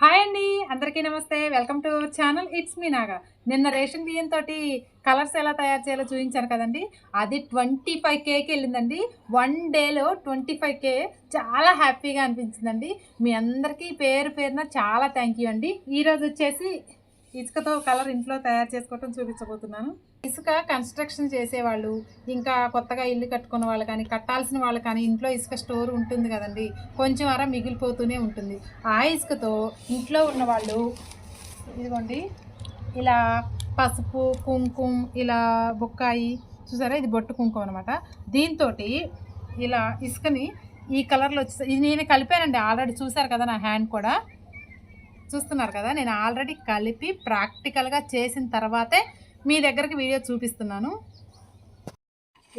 Hi అండి అందరికీ నమస్తే. Welcome to our channel it's me Naga. నిన్న రేషన్ బియ్యం తోటి కలర్స్ ఎలా తయారు చేయాలో చూపించాను కదండి. అది ట్వంటీ ఫైవ్ కేకి వెళ్ళిందండి. వన్ డేలో ట్వంటీ ఫైవ్ కే చాలా హ్యాపీగా అనిపించిందండి. మీ అందరికీ పేరు పేరున చాలా థ్యాంక్ యూ అండి. ఈరోజు వచ్చేసి ఇసుకతో కలర్ ఇంట్లో తయారు చేసుకోవటం చూపించబోతున్నాను. ఇసుక కన్స్ట్రక్షన్ చేసేవాళ్ళు ఇంకా కొత్తగా ఇల్లు కట్టుకున్న వాళ్ళు కానీ కట్టాల్సిన వాళ్ళు కానీ ఇంట్లో ఇసుక స్టోర్ ఉంటుంది కదండి. కొంచెం అర మిగిలిపోతూనే ఉంటుంది. ఆ ఇసుకతో ఇంట్లో ఉన్న వాళ్ళు ఇదిగోండి ఇలా పసుపు కుంకుమ ఇలా బొక్కాయి చూసారా? ఇది బొట్టు కుంకుమ అనమాట దీంతో ఇలా ఇసుకని ఈ కలర్లో వచ్చేసి ఇది నేను కలిపానండి ఆల్రెడీ చూసారు కదా నా హ్యాండ్ కూడా. చూస్తున్నారు కదా నేను ఆల్రెడీ కలిపి ప్రాక్టికల్గా చేసిన తర్వాతే మీ దగ్గరికి వీడియో చూపిస్తున్నాను.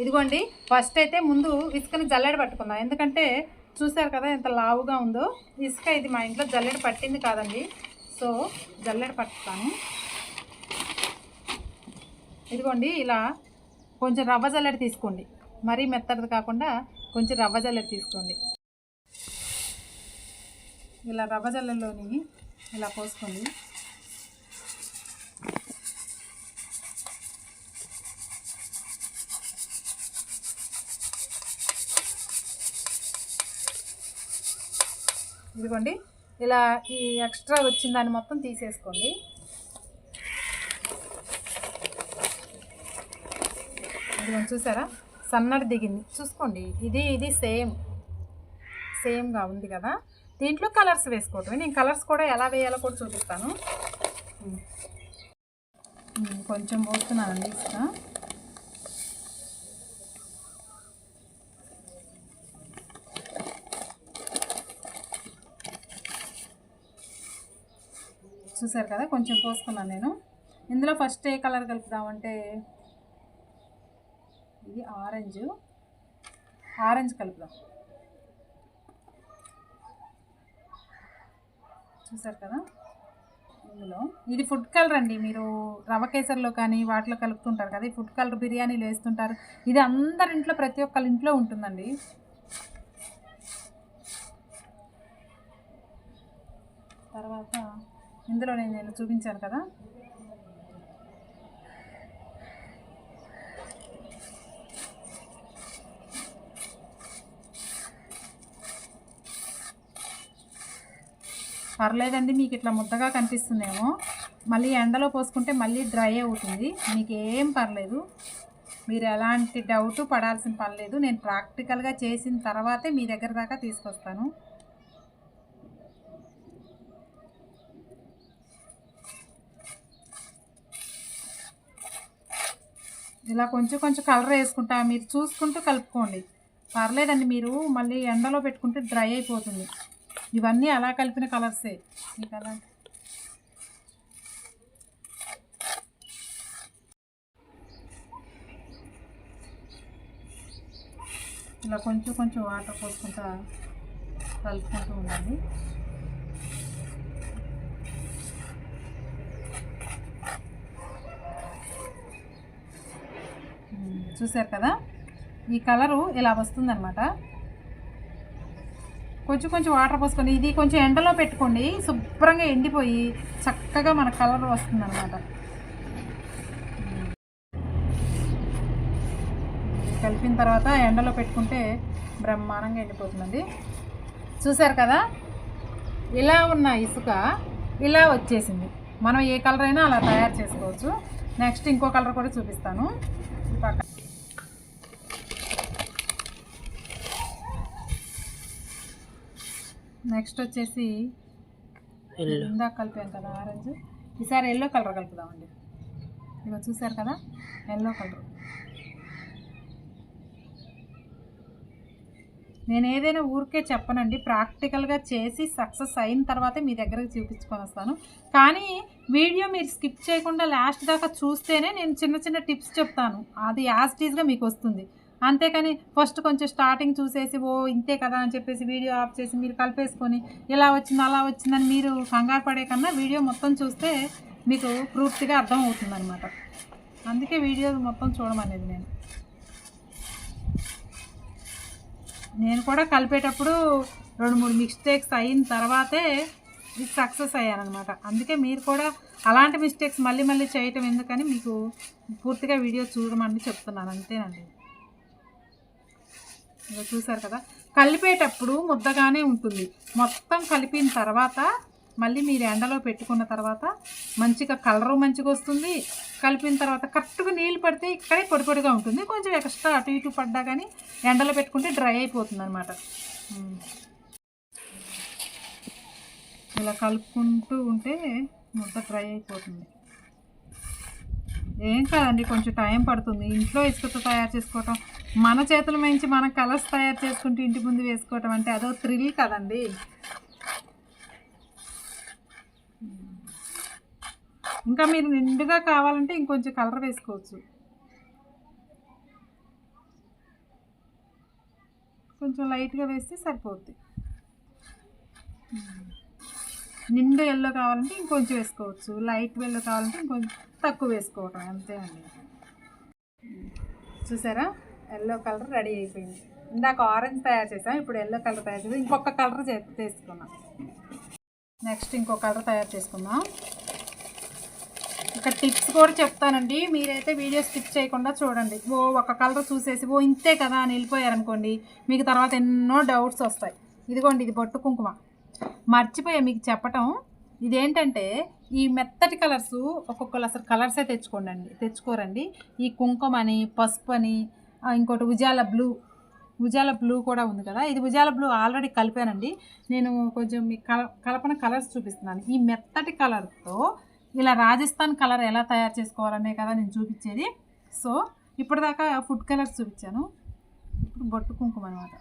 ఇదిగోండి ఫస్ట్ అయితే ముందు ఇసుకని జల్లెడ పట్టుకుందాం. ఎందుకంటే చూసారు కదా ఎంత లావుగా ఉందో ఇసుక ఇది మా ఇంట్లో జల్లెడ పట్టింది కాదండి. సో జల్లెడ పట్టుతాను. ఇదిగోండి ఇలా కొంచెం రవ్వ జల్లెడ తీసుకోండి. మరీ మెత్తది కాకుండా కొంచెం రవ్వ జల్లెడ తీసుకోండి. ఇలా రవ్వ జల్లెడలోని ఇలా పోసుకోండి ఇదిగోండి ఇలా ఈ ఎక్స్ట్రా వచ్చిన దాన్ని మొత్తం తీసేసుకోండి. ఇదిగోండి చూసారా? సన్నడి దిగింది. చూసుకోండి ఇది ఇది సేమ్. సేమ్గా ఉంది కదా? దీంట్లో కలర్స్ వేసుకోవటం నేను కలర్స్ కూడా ఎలా వేయాలో కూడా చూపిస్తాను. కొంచెం పోస్తున్నానండి ఇసుక చూసారు కదా? కొంచెం పోసుకున్నాను నేను. ఇందులో ఫస్ట్ ఏ కలర్ కలుపుదామంటే ఇది ఆరెంజ్. ఆరెంజ్ కలుపుదాం. చూసారు కదా? ఇందులో. ఇది ఫుడ్ కలర్ అండి. మీరు రవ కేసర్లో కానీ వాటిలో కలుపుతుంటారు కదా ఈ ఫుడ్ కలర్ బిర్యానీలు వేస్తుంటారు. ఇది అందరి ఇంట్లో ప్రతి ఒక్కరి ఇంట్లో ఉంటుందండి. తర్వాత ఇందులో నేను చూపించాను కదా. పర్లేదండి మీకు ఇట్లా ముద్దగా కనిపిస్తుందేమో. మళ్ళీ ఎండలో పోసుకుంటే మళ్ళీ డ్రై అవుతుంది. మీకు ఏం పర్లేదు. మీరు ఎలాంటి డౌట్ పడాల్సిన పర్లేదు నేను ప్రాక్టికల్గా చేసిన తర్వాతే మీ దగ్గర దాకా తీసుకొస్తాను. ఇలా కొంచెం కొంచెం కలర్ వేసుకుంటా మీరు చూసుకుంటూ కలుపుకోండి. పర్లేదండి మీరు మళ్ళీ ఎండలో పెట్టుకుంటే డ్రై అయిపోతుంది. ఇవన్నీ అలా కలిపిన కలర్సే మీకు అలా. ఇలా కొంచెం కొంచెం వాటర్ పోసుకుంటా కలుపుకుంటూ ఉండండి చూసారు చూశారు కదా? ఈ కలరు ఇలా వస్తుందన్నమాట. కొంచెం కొంచెం వాటర్ పోసుకొని ఇది కొంచెం ఎండలో పెట్టుకోండి. శుభ్రంగా ఎండిపోయి చక్కగా మన కలర్ వస్తుంది అనమాట కలిపిన తర్వాత ఎండలో పెట్టుకుంటే బ్రహ్మాండంగా ఎండిపోతుందండి. చూసారు కదా? ఇలా ఉన్న ఇసుక ఇలా వచ్చేసింది. మనం ఏ కలర్ అయినా అలా తయారు చేసుకోవచ్చు. నెక్స్ట్ ఇంకో కలర్ కూడా చూపిస్తాను. పక్క నెక్స్ట్ వచ్చేసి ఇందాక కలిపాం కదా ఆరెంజ్. ఈసారి ఎల్లో కలర్ కలుపుదామండి. ఇగో చూసారు కదా ఎల్లో కలర్. నేను ఏదైనా ఊరికే చెప్పనండి ప్రాక్టికల్గా చేసి సక్సెస్ అయిన తర్వాతే మీ దగ్గరకు చూపించుకొని వస్తాను. కానీ వీడియో మీరు స్కిప్ చేయకుండా లాస్ట్ దాకా చూస్తేనే నేను చిన్న చిన్న టిప్స్ చెప్తాను. అది యాజ్ టీజ్గా మీకు వస్తుంది. అంతేకాని ఫస్ట్ కొంచెం స్టార్టింగ్ చూసేసి ఓ ఇంతే కదా అని చెప్పేసి వీడియో ఆఫ్ చేసి మీరు కలిపేసుకొని ఇలా వచ్చింది అలా వచ్చిందని మీరు కంగారు పడే కన్నా వీడియో మొత్తం చూస్తే మీకు పూర్తిగా అర్థం అవుతుంది అనమాట అందుకే వీడియో మొత్తం చూడమనేది నేను. నేను కూడా కలిపేటప్పుడు రెండు మూడు మిస్టేక్స్ అయిన తర్వాతే ఇది సక్సెస్ అయ్యానమాట అందుకే మీరు కూడా అలాంటి మిస్టేక్స్ మళ్ళీ మళ్ళీ చేయటం ఎందుకని మీకు పూర్తిగా వీడియో చూడమని చెప్తున్నాను. అంతేనండి. ఇంకా చూసారు కదా? కలిపేటప్పుడు ముద్దగానే ఉంటుంది. మొత్తం కలిపిన తర్వాత మళ్ళీ మీరు ఎండలో పెట్టుకున్న తర్వాత మంచిగా కలరు మంచిగా వస్తుంది. కలిపిన తర్వాత కరెక్ట్గా నీళ్ళు పడితే ఇక్కడే పొడి పొడిగా ఉంటుంది. కొంచెం ఎక్స్ట్రా అటు ఇటు పడ్డా కానీ ఎండలో పెట్టుకుంటే డ్రై అయిపోతుంది అనమాట ఇలా కలుపుకుంటూ ఉంటే ముద్ద డ్రై అయిపోతుంది. ఏం కాదండి కొంచెం టైం పడుతుంది. ఇంట్లో ఇసుకతో తయారు చేసుకోవటం మన చేతుల మించి మన కలర్స్ తయారు చేసుకుంటూ ఇంటి ముందు వేసుకోవటం అంటే అదో థ్రిల్ కదండి. ఇంకా మీరు నిండుగా కావాలంటే ఇంకొంచెం కలర్ వేసుకోవచ్చు. కొంచెం లైట్గా వేస్తే సరిపోద్ది. నిండు ఎల్లో కావాలంటే ఇంకొంచెం వేసుకోవచ్చు. లైట్ ఎల్లో కావాలంటే ఇంకొంచెం తక్కువ వేసుకోవటం అంతే అండి. చూసారా? ఎల్లో కలర్ రెడీ అయిపోయింది. ఇందాక ఆరెంజ్ తయారు చేసాం ఇప్పుడు ఎల్లో కలర్ తయారు చేసాం ఇంకొక కలర్ చేసుకున్నాం నెక్స్ట్ ఇంకో కలర్ తయారు చేసుకుందాం. ఇక్కడ టిప్స్ కూడా చెప్తానండి. మీరైతే వీడియో స్కిప్ చేయకుండా చూడండి. ఓ ఒక కలర్ చూసేసి ఓ ఇంతే కదా అని వెళ్ళిపోయారనుకోండి మీకు తర్వాత ఎన్నో డౌట్స్ వస్తాయి. ఇదిగోండి ఇది బొట్టు కుంకుమ. మర్చిపోయా మీకు చెప్పటం. ఇదేంటంటే ఈ మెత్తటి కలర్స్ ఒక్కొక్కరు అసలు కలర్సే తెచ్చుకోండి తెచ్చుకోరండి. ఈ కుంకుమని పసుపు అని ఇంకోటి ఉజాల బ్లూ. ఉజాల బ్లూ కూడా ఉంది కదా. ఇది ఉజాల బ్లూ ఆల్రెడీ కలిపానండి. నేను కొంచెం మీ కల కలపన కలర్స్ చూపిస్తున్నాను. ఈ మెత్తటి కలర్తో ఇలా రాజస్థాన్ కలర్ ఎలా తయారు చేసుకోవాలనే కదా నేను చూపించేది. సో ఇప్పటిదాకా ఫుడ్ కలర్స్ చూపించాను. ఇప్పుడు బొట్టు కుంకుమ అనమాట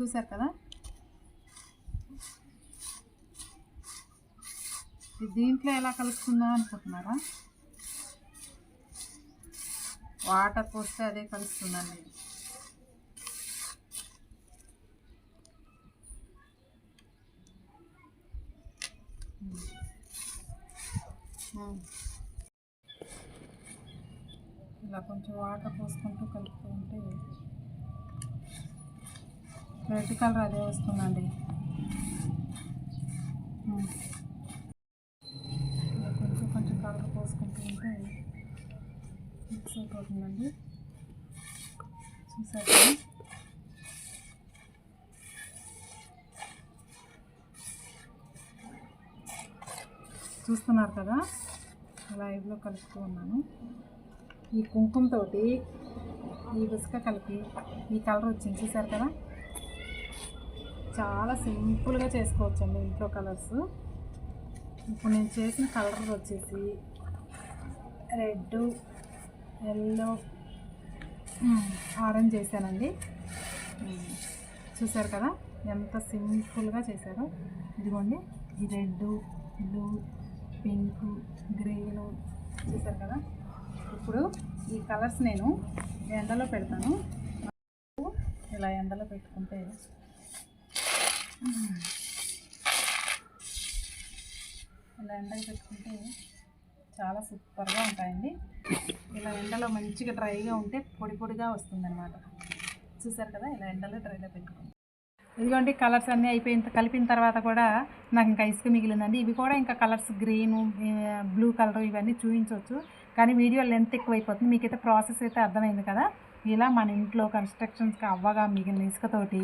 చూశారు కదా? ఇది దీంట్లో ఎలా కలుపుకుందాం అనుకుంటున్నారా? వాటర్ పోస్తే అదే కలుస్తుందండి. ఇలా కొంచెం వాటర్ పోసుకుంటూ కలుపుతూ ఉంటే రెడ్ కలర్ అదే వస్తుందండి ఉమ్. ఇలా కొంచెం కొంచెం కలర్ పోసుకుంటూ ఉంటే మిక్స్ అయిపోతుందండి చూసారు కదా? చూస్తున్నారు కదా? లైవ్లో కలుపుతూ ఉన్నాను. ఈ కుంకుమతోటి ఈ ఇసుక కలిపి ఈ కలర్ వచ్చింది. చూసారు కదా? చాలా సింపుల్గా చేసుకోవచ్చండి ఇంట్లో కలర్స్. ఇప్పుడు నేను చేసిన కలర్ వచ్చేసి రెడ్ ఎల్లో ఆరెంజ్ చేశానండి. చూసారు కదా ఎంత సింపుల్గా చేశారో. ఇదిగోండి ఈ రెడ్ బ్లూ పింక్ గ్రీన్ చూసారు కదా. ఇప్పుడు ఈ కలర్స్ నేను ఎండలో పెడతాను. ఇలా ఎండలో పెట్టుకుంటే ఇలా ఎండలో పెట్టుకుంటే చాలా సూపర్గా ఉంటాయండి. ఇలా ఎండలో మంచిగా డ్రైగా ఉంటే పొడి పొడిగా వస్తుందన్నమాట. చూసారు కదా ఇలా ఎండలో డ్రైగా పెట్టుకోండి ఇదిగోండి కలర్స్ అన్నీ అయిపోయిన కలిపిన తర్వాత కూడా నాకు ఇంకా ఇసుక మిగిలిందండి. ఇవి కూడా ఇంకా కలర్స్ గ్రీను బ్లూ కలర్ ఇవన్నీ చూపించవచ్చు కానీ వీడియో లెంత్ ఎక్కువైపోతుంది. మీకైతే ప్రాసెస్ అయితే అర్థమైంది కదా. ఇలా మన ఇంట్లో కన్స్ట్రక్షన్స్కి అవ్వగా మిగిలిన ఇసుకతోటి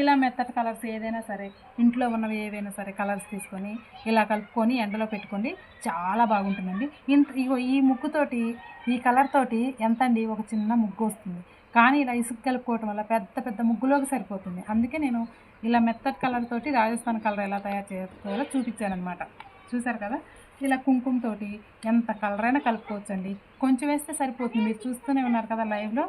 ఇలా మెత్తటి కలర్స్ ఏదైనా సరే ఇంట్లో ఉన్నవి ఏవైనా సరే కలర్స్ తీసుకొని ఇలా కలుపుకొని ఎండలో పెట్టుకోండి. చాలా బాగుంటుందండి. ఇంత ఇగో ఈ ముగ్గుతోటి ఈ కలర్ తోటి ఎంత అండి? ఒక చిన్న ముగ్గు వస్తుంది. కానీ ఇలా ఇసుక కలుపుకోవటం వల్ల పెద్ద పెద్ద ముగ్గులోకి సరిపోతుంది. అందుకే నేను ఇలా మెత్తటి కలర్ తోటి రాజస్థాన్ కలర్ ఎలా తయారు చేసుకోవాలో చూపించాను అనమాట చూసారు కదా? ఇలా కుంకుమతోటి ఎంత కలర్ అయినా కలుపుకోవచ్చండి. కొంచెం వేస్తే సరిపోతుంది. మీరు చూస్తూనే ఉన్నారు కదా లైవ్లో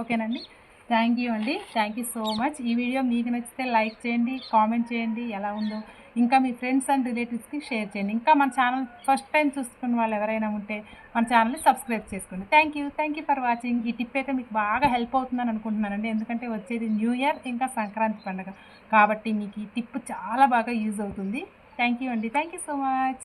ఓకేనండి. థ్యాంక్ యూ అండి. థ్యాంక్ యూ సో మచ్ ఈ వీడియో మీకు నచ్చితే లైక్ చేయండి కామెంట్ చేయండి ఎలా ఉందో ఇంకా మీ ఫ్రెండ్స్ అండ్ రిలేటివ్స్కి షేర్ చేయండి. ఇంకా మన ఛానల్ ఫస్ట్ టైం చూసుకున్న వాళ్ళు ఎవరైనా ఉంటే మన ఛానల్ని సబ్స్క్రైబ్ చేసుకోండి. Thank you thank you for watching ఈ టిప్ అయితే మీకు బాగా హెల్ప్ అవుతుందని అనుకుంటున్నానండి. ఎందుకంటే వచ్చేది న్యూ ఇయర్ ఇంకా సంక్రాంతి పండుగ. కాబట్టి మీకు ఈ టిప్ చాలా బాగా యూజ్ అవుతుంది. థ్యాంక్ యూ అండి థ్యాంక్ యూ సో మచ్